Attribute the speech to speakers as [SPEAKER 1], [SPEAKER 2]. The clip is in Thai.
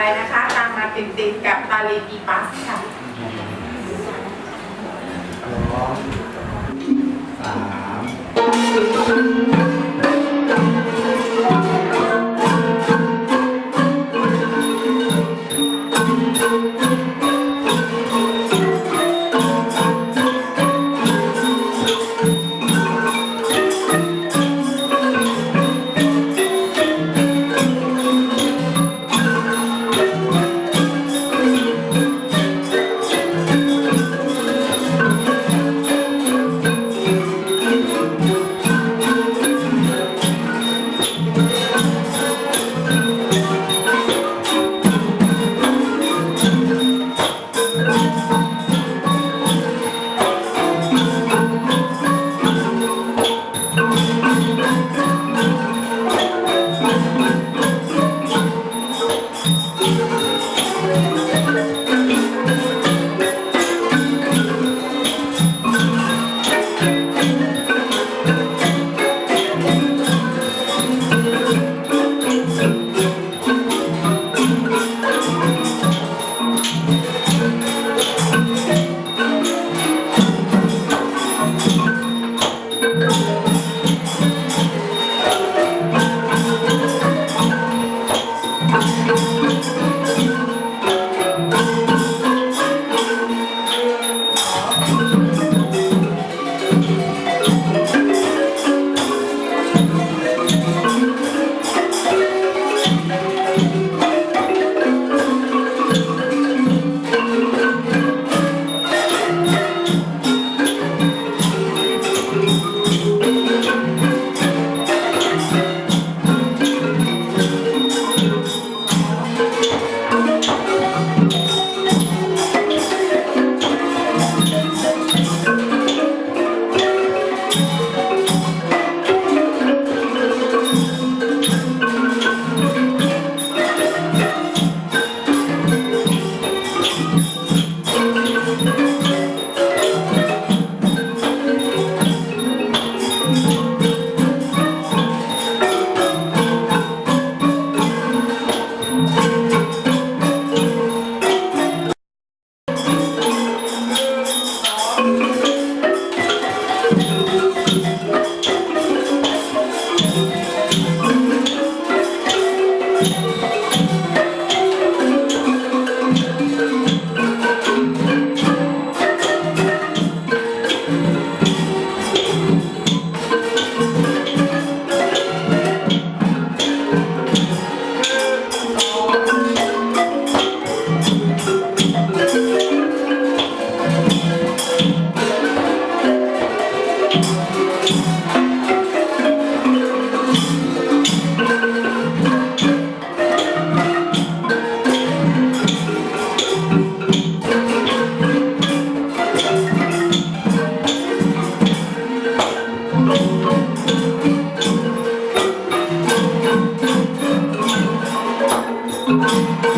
[SPEAKER 1] ไปนะคะ ตามมาติดๆกับตาลีปีปัสค่ะ
[SPEAKER 2] thank you.